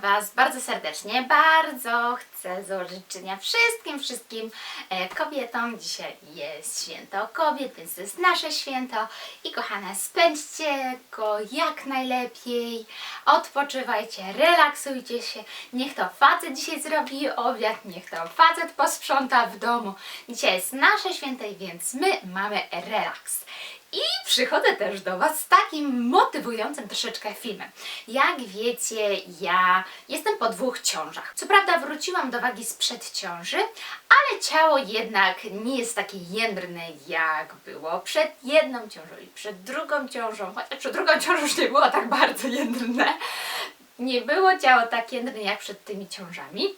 Was bardzo serdecznie. Bardzo chcę złożyć życzenia wszystkim, wszystkim e, kobietom. Dzisiaj jest święto kobiet, więc to jest nasze święto. I kochane, spędźcie go jak najlepiej. Odpoczywajcie, relaksujcie się. Niech to facet dzisiaj zrobi obiad, niech to facet posprząta w domu. Dzisiaj jest nasze święto, więc my mamy relaks. I przychodzę też do Was z takim motywującym troszeczkę filmem. Jak wiecie, ja jestem po dwóch ciążach. Co prawda wróciłam do wagi sprzed ciąży, ale ciało jednak nie jest takie jędrne jak było przed jedną ciążą i przed drugą ciążą, chociaż przed drugą ciążą już nie było tak bardzo jędrne. Nie było ciało tak jędrne jak przed tymi ciążami.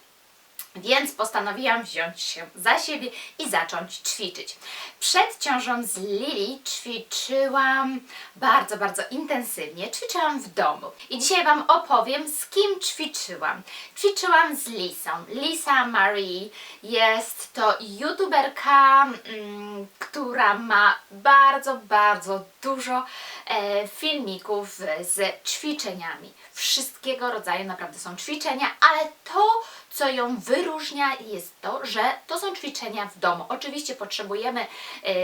Więc postanowiłam wziąć się za siebie i zacząć ćwiczyć. Przed ciążą z Lili ćwiczyłam bardzo, bardzo intensywnie. Ćwiczyłam w domu. I dzisiaj Wam opowiem, z kim ćwiczyłam. Ćwiczyłam z Lisą. Lisa Marie jest to youtuberka, mm, która ma bardzo, bardzo dużo e, filmików z ćwiczeniami. Wszystkiego rodzaju naprawdę są ćwiczenia, ale to, co ją wyróżnia jest to, że to są ćwiczenia w domu. Oczywiście potrzebujemy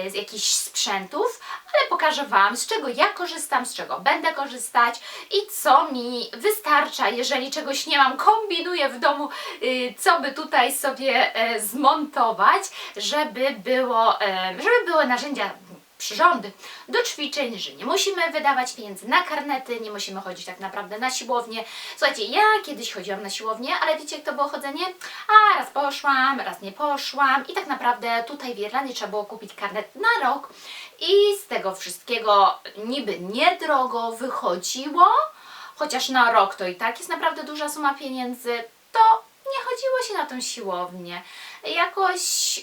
z jakichś sprzętów, ale pokażę Wam, z czego ja korzystam, z czego będę korzystać i co mi wystarcza, jeżeli czegoś nie mam, kombinuję w domu, y, co by tutaj sobie e, zmontować, żeby było, e, żeby były narzędzia przyrządy do ćwiczeń, że nie musimy wydawać pieniędzy na karnety, nie musimy chodzić tak naprawdę na siłownię. Słuchajcie, ja kiedyś chodziłam na siłownię, ale wiecie jak to było chodzenie? A, raz poszłam, raz nie poszłam i tak naprawdę tutaj w Irlandii trzeba było kupić karnet na rok i z tego wszystkiego niby niedrogo wychodziło, chociaż na rok to i tak jest naprawdę duża suma pieniędzy, to nie chodziło się na tą siłownię. Jakoś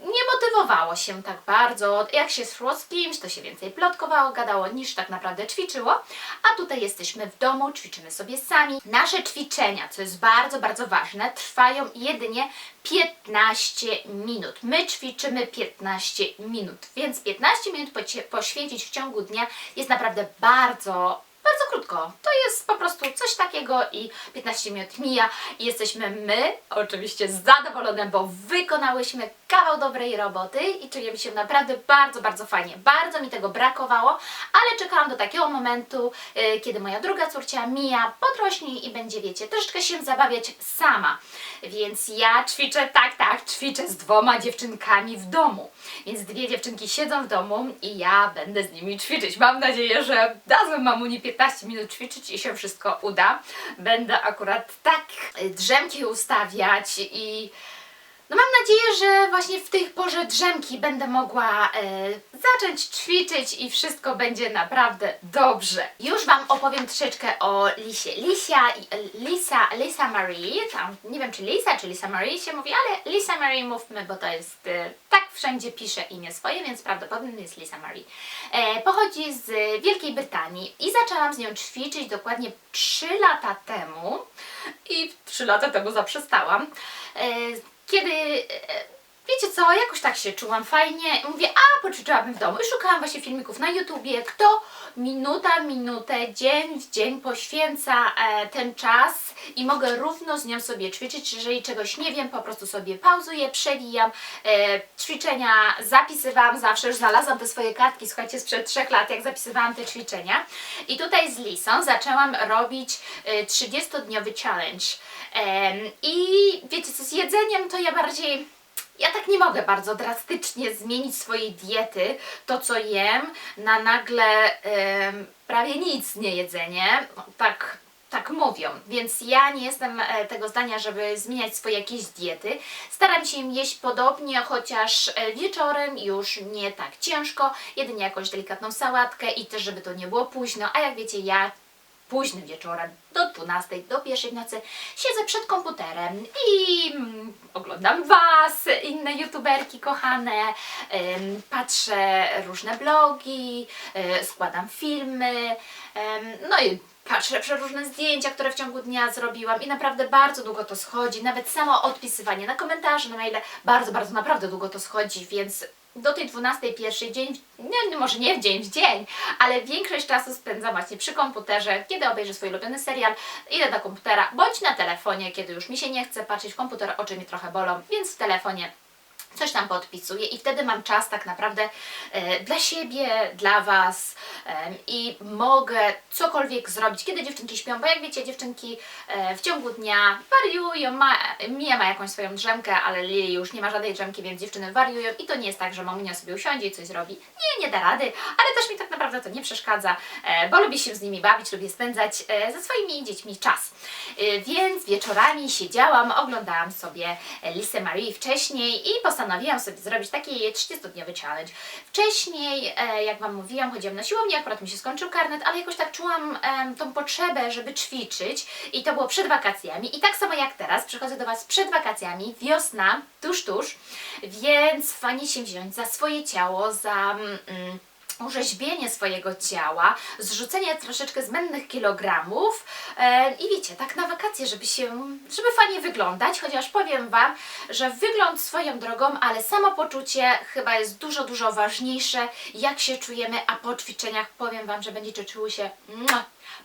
nie motywowało się tak bardzo. Jak się szło z kimś, to się więcej plotkowało, gadało, niż tak naprawdę ćwiczyło. A tutaj jesteśmy w domu, ćwiczymy sobie sami. Nasze ćwiczenia, co jest bardzo, bardzo ważne, trwają jedynie 15 minut. My ćwiczymy 15 minut, więc 15 minut poświęcić w ciągu dnia jest naprawdę bardzo, bardzo krótko. To jest po prostu coś takiego i 15 minut mija i jesteśmy my oczywiście zadowolone, bo wykonałyśmy kawał dobrej roboty i czujemy się naprawdę bardzo, bardzo fajnie. Bardzo mi tego brakowało, ale czekałam do takiego momentu, y, kiedy moja druga córcia Mija podrośnie i będzie, wiecie, troszeczkę się zabawiać sama. Więc ja ćwiczę, tak, tak, ćwiczę z dwoma dziewczynkami w domu. Więc dwie dziewczynki siedzą w domu i ja będę z nimi ćwiczyć. Mam nadzieję, że dadzą mamuni 15 minut ćwiczyć i się wszystko uda. Będę akurat tak y, drzemki ustawiać i no mam nadzieję, że właśnie w tej porze drzemki będę mogła e, zacząć ćwiczyć i wszystko będzie naprawdę dobrze. Już Wam opowiem troszeczkę o Lisie. Lisia, i- Lisa, Lisa Marie, tam nie wiem czy Lisa czy Lisa Marie się mówi, ale Lisa Marie mówmy, bo to jest, e, tak wszędzie pisze imię swoje, więc prawdopodobnie jest Lisa Marie. E, pochodzi z Wielkiej Brytanii i zaczęłam z nią ćwiczyć dokładnie 3 lata temu i 3 lata temu zaprzestałam. E, kiedy wiecie co, jakoś tak się czułam fajnie. Mówię, a poćwiczyłabym w domu. I szukałam właśnie filmików na YouTubie, kto minuta, minutę, dzień w dzień poświęca e, ten czas i mogę równo z nią sobie ćwiczyć. Jeżeli czegoś nie wiem, po prostu sobie pauzuję, przewijam. E, ćwiczenia zapisywałam zawsze, już znalazłam te swoje kartki, słuchajcie, sprzed trzech lat, jak zapisywałam te ćwiczenia. I tutaj z Lisą zaczęłam robić e, 30-dniowy challenge. Em, I wiecie co, z jedzeniem to ja bardziej ja tak nie mogę bardzo drastycznie zmienić swojej diety, to co jem, na nagle prawie nic nie jedzenie. No, tak, tak mówią, więc ja nie jestem e, tego zdania, żeby zmieniać swoje jakieś diety. Staram się jeść podobnie, chociaż e, wieczorem już nie tak ciężko, jedynie jakąś delikatną sałatkę i też, żeby to nie było późno, a jak wiecie, ja późnym wieczorem do 12, do pierwszej w nocy siedzę przed komputerem i mm, oglądam Was, inne youtuberki kochane, patrzę różne blogi, y, składam filmy, no i patrzę przeróżne zdjęcia, które w ciągu dnia zrobiłam i naprawdę bardzo długo to schodzi, nawet samo odpisywanie na komentarze, na maile, bardzo, bardzo naprawdę długo to schodzi, więc do tej 12 pierwszej dzień, nie, może nie w dzień w dzień, ale większość czasu spędzam właśnie przy komputerze, kiedy obejrzę swój ulubiony serial, idę do komputera, bądź na telefonie, kiedy już mi się nie chce patrzeć w komputer, oczy mi trochę bolą, więc w telefonie coś tam podpisuję i wtedy mam czas tak naprawdę e, dla siebie, dla Was em, i mogę cokolwiek zrobić, kiedy dziewczynki śpią, bo jak wiecie, dziewczynki e, w ciągu dnia wariują, ma, Mia ma jakąś swoją drzemkę, ale Lili już nie ma żadnej drzemki, więc dziewczyny wariują i to nie jest tak, że mamunia sobie usiądzie i coś zrobi. Nie, nie da rady, ale też mi tak naprawdę to nie przeszkadza, e, bo lubię się z nimi bawić, lubię spędzać e, ze swoimi dziećmi czas. E, więc wieczorami siedziałam, oglądałam sobie Lisę Marie wcześniej i postanowiłam sobie zrobić taki 30-dniowy challenge. Wcześniej, e, jak Wam mówiłam, chodziłam na siłownię, akurat mi się skończył karnet, ale jakoś tak czułam tą potrzebę, żeby ćwiczyć i to było przed wakacjami. I tak samo jak teraz, przychodzę do Was przed wakacjami, wiosna, tuż, tuż, więc fajnie się wziąć za swoje ciało, za... Mm, urzeźbienie swojego ciała, zrzucenie troszeczkę zbędnych kilogramów e, i wiecie, tak na wakacje, żeby się, żeby fajnie wyglądać, chociaż powiem Wam, że wygląd swoją drogą, ale samopoczucie chyba jest dużo, dużo ważniejsze, jak się czujemy, a po ćwiczeniach powiem Wam, że będziecie czuły się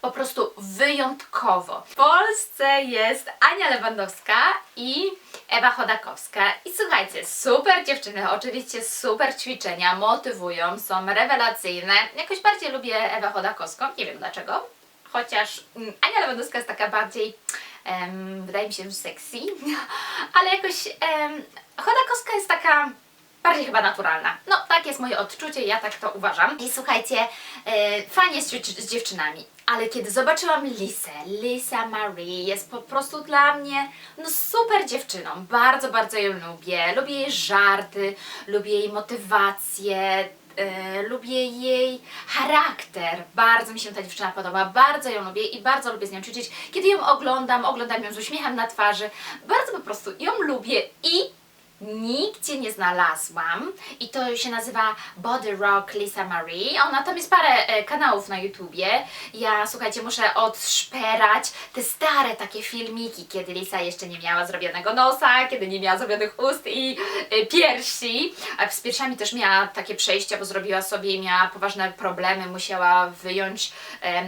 po prostu wyjątkowo. W Polsce jest Ania Lewandowska i Ewa Chodakowska. I słuchajcie, super dziewczyny, oczywiście super ćwiczenia, motywują, są rewelacyjne. Jakoś bardziej lubię Ewę Chodakowską, nie wiem dlaczego. Chociaż mm, Ania Lewandowska jest taka bardziej, em, wydaje mi się, że sexy, ale jakoś em, Chodakowska jest taka bardziej chyba naturalna. No, tak jest moje odczucie, ja tak to uważam. I słuchajcie, e, fajnie z, z dziewczynami, ale kiedy zobaczyłam Lisę, Lisa Marie jest po prostu dla mnie no super dziewczyną. Bardzo, bardzo ją lubię. Lubię jej żarty, lubię jej motywację, e, lubię jej charakter. Bardzo mi się ta dziewczyna podoba, bardzo ją lubię i bardzo lubię z nią ćwiczyć. Kiedy ją oglądam, oglądam ją z uśmiechem na twarzy, bardzo po prostu ją lubię i nigdzie nie znalazłam i to się nazywa Body Rock Lisa Marie. Ona tam jest parę e, kanałów na YouTubie. Ja słuchajcie, muszę odszperać te stare takie filmiki, kiedy Lisa jeszcze nie miała zrobionego nosa, kiedy nie miała zrobionych ust i e, piersi. A z piersiami też miała takie przejścia, bo zrobiła sobie i miała poważne problemy, musiała wyjąć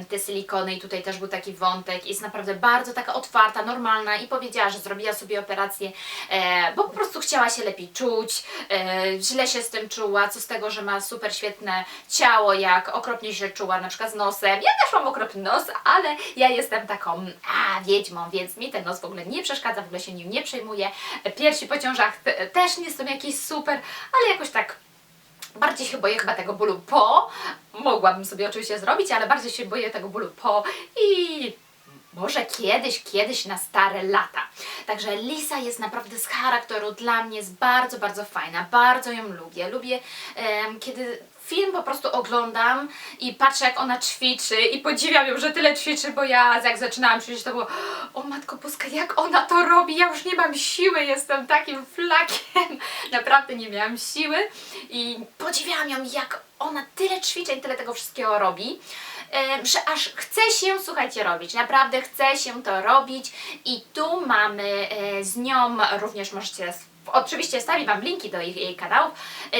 te silikony i tutaj też był taki wątek. Jest naprawdę bardzo taka otwarta, normalna i powiedziała, że zrobiła sobie operację, e, bo po prostu chciała się lepiej czuć, e, źle się z tym czuła, co z tego, że ma super świetne ciało, jak okropnie się czuła na przykład z nosem. Ja też mam okropny nos, ale ja jestem taką a, wiedźmą, więc mi ten nos w ogóle nie przeszkadza, w ogóle się nim nie przejmuję. Piersi po ciążach te, też nie są jakieś super, ale jakoś tak bardziej się boję chyba tego bólu po. Mogłabym sobie oczywiście zrobić, ale bardziej się boję tego bólu po i może kiedyś, kiedyś na stare lata. Także Lisa jest naprawdę z charakteru dla mnie jest bardzo, bardzo fajna. Bardzo ją lubię. Lubię, em, kiedy film po prostu oglądam i patrzę jak ona ćwiczy i podziwiam ją, że tyle ćwiczy, bo ja jak zaczynałam ćwiczyć to było o matko boska, jak ona to robi, ja już nie mam siły, jestem takim flakiem, naprawdę nie miałam siły i podziwiałam ją jak ona tyle ćwiczeń, tyle tego wszystkiego robi, że aż chce się, słuchajcie, robić, naprawdę chce się to robić i tu mamy e, z nią, również możecie Oczywiście stawię Wam linki do jej, jej kanałów. Yy,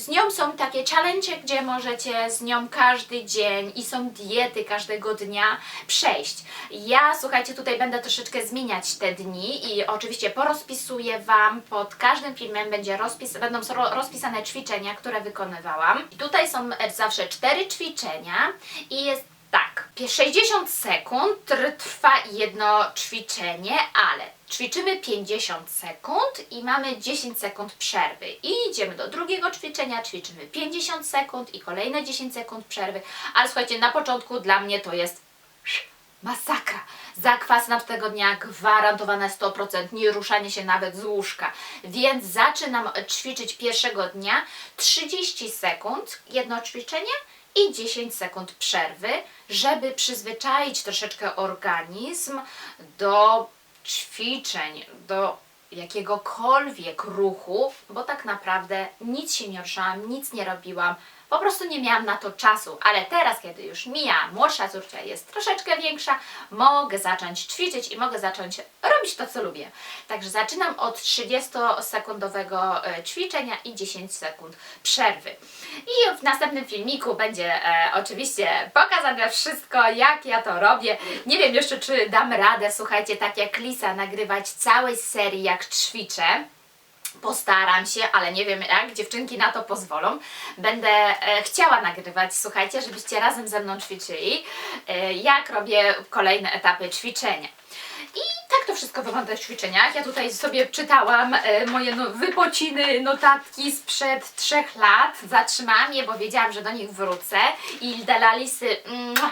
Z nią są takie challenge, gdzie możecie z nią każdy dzień i są diety każdego dnia przejść. Ja, słuchajcie, tutaj będę troszeczkę zmieniać te dni i oczywiście porozpisuję Wam, pod każdym filmem będzie rozpis, będą ro- rozpisane ćwiczenia, które wykonywałam. I tutaj są zawsze cztery ćwiczenia i jest 60 sekund tr- trwa jedno ćwiczenie, ale ćwiczymy 50 sekund i mamy 10 sekund przerwy. I idziemy do drugiego ćwiczenia, ćwiczymy 50 sekund i kolejne 10 sekund przerwy. Ale słuchajcie, na początku dla mnie to jest masakra. Zakwas następnego dnia gwarantowane 100%, nie ruszanie się nawet z łóżka. Więc zaczynam ćwiczyć pierwszego dnia 30 sekund, jedno ćwiczenie i 10 sekund przerwy, żeby przyzwyczaić troszeczkę organizm do ćwiczeń, do jakiegokolwiek ruchu, bo tak naprawdę nic się nie ruszałam, nic nie robiłam, Po prostu nie miałam na to czasu, ale teraz, kiedy już mija, młodsza córka jest troszeczkę większa, mogę zacząć ćwiczyć i mogę zacząć robić to, co lubię. Także zaczynam od 30-sekundowego e, ćwiczenia i 10 sekund przerwy. I w następnym filmiku będzie e, oczywiście pokazane wszystko, jak ja to robię. Nie wiem jeszcze, czy dam radę, słuchajcie, tak jak Lisa, nagrywać całej serii, jak ćwiczę. Postaram się, ale nie wiem jak dziewczynki na to pozwolą. Będę e, chciała nagrywać, słuchajcie, żebyście razem ze mną ćwiczyli, e, jak robię kolejne etapy ćwiczenia. To wszystko wygląda w ćwiczeniach. Ja tutaj sobie czytałam e, moje no, wypociny, notatki sprzed trzech lat. Zatrzymałam je, bo wiedziałam, że do nich wrócę. I dla Lisy,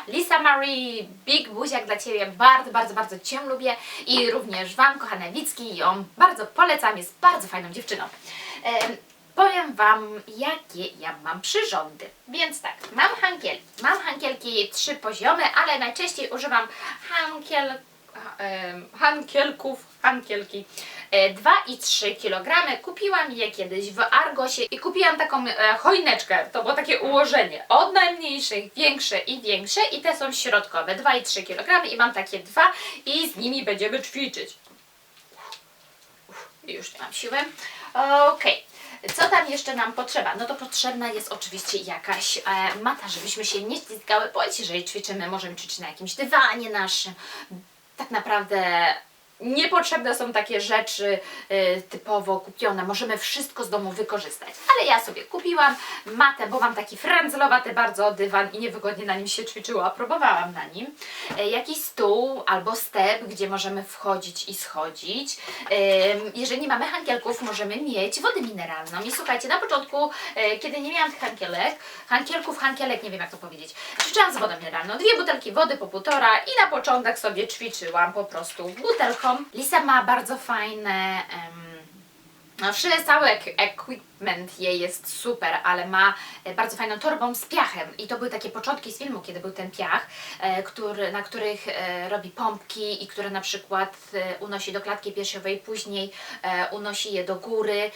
Lisa Marie, big buziak dla Ciebie. Bardzo, bardzo, bardzo Cię lubię. I również Wam, kochane Wicki, ją bardzo polecam. Jest bardzo fajną dziewczyną. Em, Powiem Wam, jakie ja mam przyrządy. Więc tak, mam hankielki. Mam hankielki trzy poziomy, ale najczęściej używam hankiel, ha- em, hankielków, hankielki e, 2 i 3 kg. Kupiłam je kiedyś w Argosie i kupiłam taką e, choineczkę. To było takie ułożenie od najmniejszych, większe i większe i te są środkowe 2 i 3 kg i mam takie dwa i z nimi będziemy ćwiczyć. Już nie mam siły. Okej. Co tam jeszcze nam potrzeba? No to potrzebna jest oczywiście jakaś e, mata, żebyśmy się nie ściskały, bądź jeżeli ćwiczymy, możemy ćwiczyć na jakimś dywanie naszym. Tak naprawdę niepotrzebne są takie rzeczy e, typowo kupione. Możemy wszystko z domu wykorzystać. Ale ja sobie kupiłam matę, bo mam taki frędzlowaty bardzo dywan i niewygodnie na nim się ćwiczyło, a próbowałam na nim. E, jakiś stół albo step, gdzie możemy wchodzić i schodzić. Em, Jeżeli nie mamy hankielków, możemy mieć wodę mineralną. I słuchajcie, na początku, e, kiedy nie miałam tych hankielek, hankielków, hankielek, nie wiem jak to powiedzieć, ćwiczyłam z wodą mineralną. Dwie butelki wody po półtora i na początek sobie ćwiczyłam po prostu butelką. Lisa ma bardzo fajne... em, no, cały equipment jej jest super, ale ma e, bardzo fajną torbą z piachem. I to były takie początki z filmu, kiedy był ten piach, e, który, na których e, robi pompki i które na przykład unosi do klatki piersiowej, później unosi je do góry,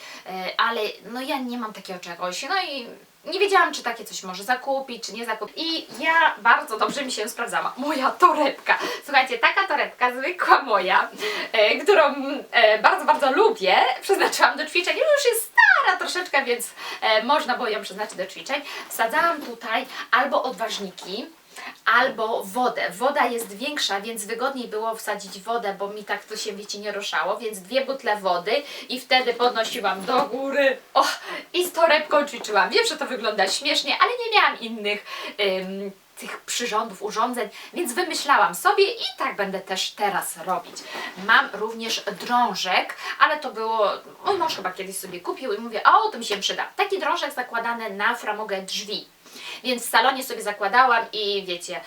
ale no ja nie mam takiego czegoś. No i nie wiedziałam, czy takie coś może zakupić, czy nie zakupić. I ja bardzo dobrze mi się sprawdzała. Moja torebka. Słuchajcie, taka torebka, zwykła moja, e, którą e, bardzo, bardzo lubię, przeznaczyłam do ćwiczeń. Już jest stara troszeczkę, więc e, można było ją przeznaczyć do ćwiczeń. Wsadzałam tutaj albo odważniki, albo wodę. Woda jest większa, więc wygodniej było wsadzić wodę, bo mi tak to się wiecie nie ruszało, więc dwie butle wody i wtedy podnosiłam do góry o, i z torebką ćwiczyłam. Wiem, że to wygląda śmiesznie, ale nie miałam innych ym, tych przyrządów, urządzeń, więc wymyślałam sobie i tak będę też teraz robić. Mam również drążek, ale to było, mój mąż chyba kiedyś sobie kupił i mówię, o, to mi się przyda. Taki drążek zakładany na framugę drzwi. Więc w salonie sobie zakładałam i wiecie,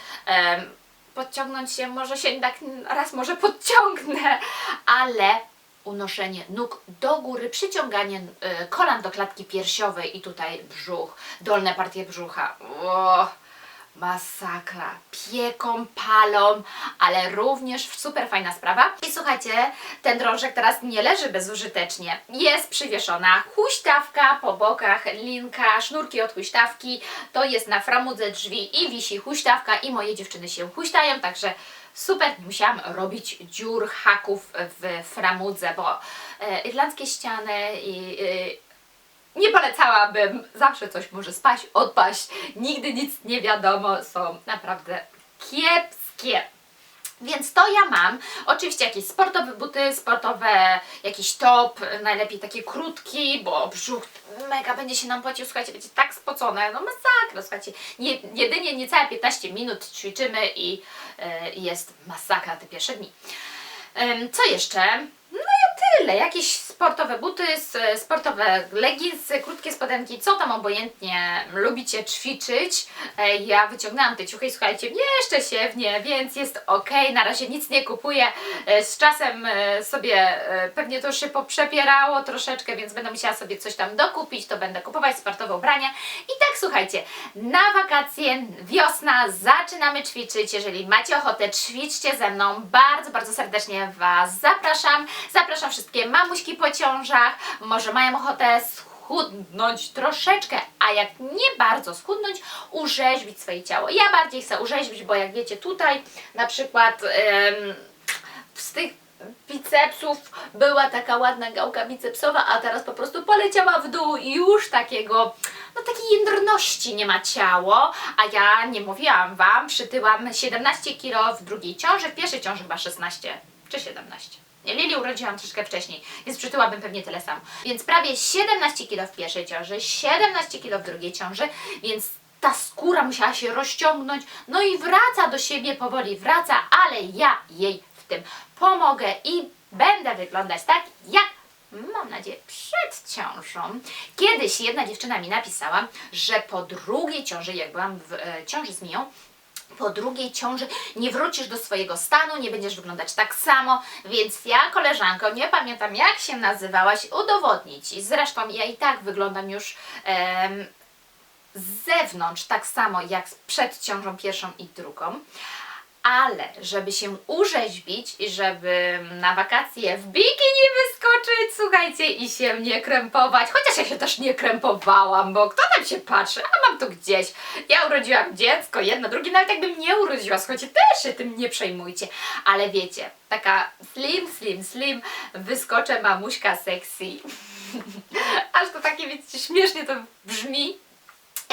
podciągnąć się może się tak raz może podciągnę, ale unoszenie nóg do góry, przyciąganie e, kolan do klatki piersiowej i tutaj brzuch, dolne partie brzucha. Masakra. Pieką, palą, ale również super fajna sprawa. I słuchajcie, ten drążek teraz nie leży bezużytecznie. Jest przywieszona huśtawka po bokach, linka, sznurki od huśtawki. To jest na framudze drzwi i wisi huśtawka i moje dziewczyny się huśtają, także super, nie musiałam robić dziur, haków w framudze, bo e, irlandzkie ściany i... nie polecałabym, zawsze coś może spaść, odpaść, nigdy nic nie wiadomo, są naprawdę kiepskie. Więc to ja mam. Oczywiście jakieś sportowe buty, sportowe, jakiś top, najlepiej taki krótki, bo brzuch mega będzie się nam płacił, słuchajcie, będzie tak spocone, no masakra, słuchajcie. Nie, jedynie niecałe 15 minut ćwiczymy i e, jest masakra te pierwsze dni. Co jeszcze? Tyle. Jakieś sportowe buty, sportowe leginsy, krótkie spodenki, co tam obojętnie lubicie ćwiczyć. E, Ja wyciągnęłam te ciuchy i słuchajcie, mieszczę się w nie, więc jest ok. Na razie nic nie kupuję. E, Z czasem e, sobie pewnie to już się poprzepierało troszeczkę, więc będę musiała sobie coś tam dokupić, to będę kupować sportowe ubrania. I tak słuchajcie, na wakacje, wiosna, zaczynamy ćwiczyć. Jeżeli macie ochotę, ćwiczcie ze mną. Bardzo, bardzo serdecznie Was zapraszam. Zapraszam wszystkie mamuśki po ciążach. Może mają ochotę schudnąć troszeczkę, a jak nie bardzo schudnąć, urzeźbić swoje ciało. Ja bardziej chcę urzeźbić, bo jak wiecie tutaj na przykład z tych bicepsów była taka ładna gałka bicepsowa, a teraz po prostu poleciała w dół i już takiego, no takiej jędrności nie ma ciało, a ja nie mówiłam Wam, przytyłam 17 kg w drugiej ciąży, w pierwszej ciąży chyba 16 czy 17. Lili urodziłam troszkę wcześniej, więc przytyłabym pewnie tyle samo. Więc prawie 17 kg w pierwszej ciąży, 17 kg w drugiej ciąży, więc ta skóra musiała się rozciągnąć, no i wraca do siebie powoli, wraca, ale ja jej w tym pomogę i będę wyglądać tak, jak mam nadzieję przed ciążą. Kiedyś jedna dziewczyna mi napisała, że po drugiej ciąży, jak byłam w e, ciąży z Miją, po drugiej ciąży nie wrócisz do swojego stanu, nie będziesz wyglądać tak samo, więc ja, koleżanko, nie pamiętam jak się nazywałaś, udowodnię Ci. Zresztą ja i tak wyglądam już em, z zewnątrz tak samo jak przed ciążą pierwszą i drugą. Ale żeby się urzeźbić i żeby na wakacje w bikini wyskoczyć, słuchajcie, i się nie krępować, chociaż ja się też nie krępowałam, bo kto tam się patrzy, a mam to gdzieś. Ja urodziłam dziecko, jedno, drugie, nawet jakbym nie urodziła, słuchajcie, też się tym nie przejmujcie. Ale wiecie, taka slim, slim, slim, wyskoczę mamuśka sexy. Aż to takie, wiecie, śmiesznie to brzmi,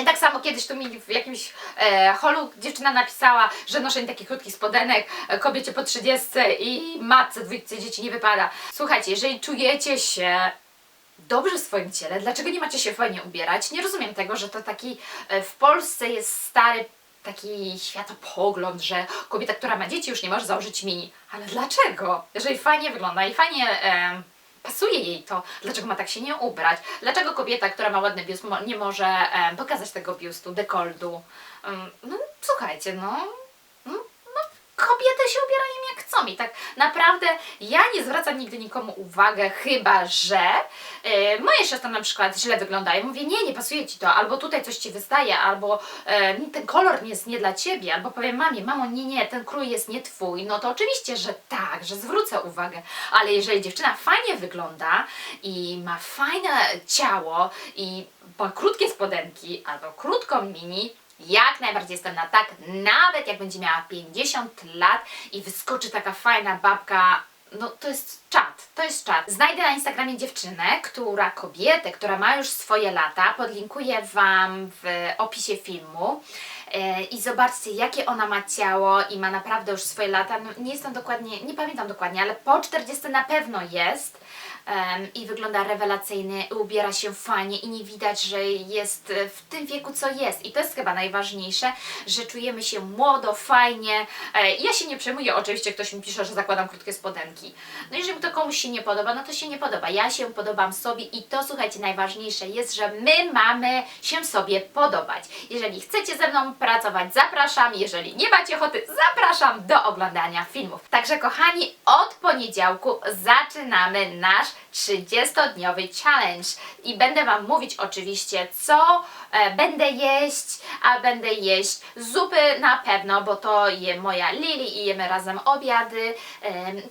tak samo kiedyś tu mi w jakimś e, holu dziewczyna napisała, że noszenie takich krótkich spodenek e, kobiecie po 30 i matce dwójce dzieci nie wypada. Słuchajcie, jeżeli czujecie się dobrze w swoim ciele, dlaczego nie macie się fajnie ubierać? Nie rozumiem tego, że to taki e, w Polsce jest stary taki światopogląd, że kobieta, która ma dzieci już nie może założyć mini. Ale dlaczego? Jeżeli fajnie wygląda i fajnie em, pasuje jej to, dlaczego ma tak się nie ubrać? Dlaczego kobieta, która ma ładny biust, nie może pokazać tego biustu, dekoldu? Em, no słuchajcie, no kobiety się ubierają jak chcą i tak naprawdę ja nie zwracam nigdy nikomu uwagę, chyba że e, moje siostry na przykład źle wyglądają. Mówię, nie, nie pasuje ci to, albo tutaj coś ci wystaje, albo e, ten kolor jest nie dla ciebie, albo powiem mamie, mamo, nie, nie, ten krój jest nie twój. No to oczywiście, że tak, że zwrócę uwagę, ale jeżeli dziewczyna fajnie wygląda i ma fajne ciało i ma krótkie spodenki albo krótką mini, jak najbardziej jestem na tak, nawet jak będzie miała 50 lat i wyskoczy taka fajna babka, no to jest czat, to jest czat. Znajdę na Instagramie dziewczynę, która, kobietę, która ma już swoje lata, podlinkuję Wam w opisie filmu. E, I zobaczcie, jakie ona ma ciało i ma naprawdę już swoje lata. No, nie jestem dokładnie, nie pamiętam dokładnie, ale po 40 na pewno jest. I wygląda rewelacyjnie, ubiera się fajnie i nie widać, że jest e, w tym wieku, co jest. I to jest chyba najważniejsze, że czujemy się młodo, fajnie. E, Ja się nie przejmuję, oczywiście ktoś mi pisze, że zakładam krótkie spodenki. No jeżeli to komuś się nie podoba, no to się nie podoba. Ja się podobam sobie i to, słuchajcie, najważniejsze jest, że my mamy się sobie podobać. Jeżeli chcecie ze mną pracować, zapraszam. Jeżeli nie macie ochoty, zapraszam do oglądania filmów. Także kochani, od poniedziałku zaczynamy nasz 30-dniowy challenge i będę Wam mówić oczywiście, co e, będę jeść, a będę jeść zupy na pewno, bo to je moja Lili i jemy razem obiady.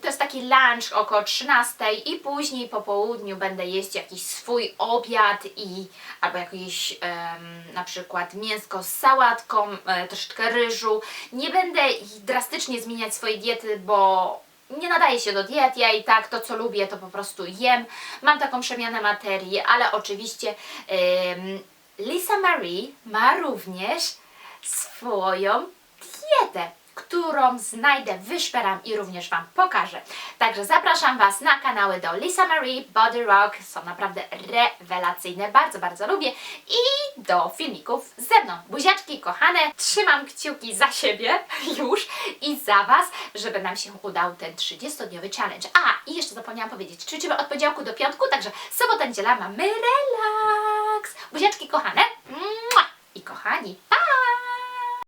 To jest taki lunch około 13 i później po południu będę jeść jakiś swój obiad i albo jakieś em, na przykład mięsko z sałatką, e, troszeczkę ryżu. Nie będę drastycznie zmieniać swojej diety, bo nie nadaje się do diet, ja i tak to co lubię to po prostu jem. Mam taką przemianę materii, ale oczywiście Lisa Marie ma również swoją dietę, którą znajdę, wyszperam i również Wam pokażę. Także zapraszam Was na kanały do Lisa Marie, Body Rock, są naprawdę rewelacyjne, bardzo, bardzo lubię i do filmików ze mną. Buziaczki kochane, trzymam kciuki za siebie już i za Was, żeby nam się udał ten 30-dniowy challenge. A, i jeszcze zapomniałam powiedzieć, ćwiczymy od poniedziałku do piątku, także sobota, niedziela mamy relaks. Buziaczki kochane,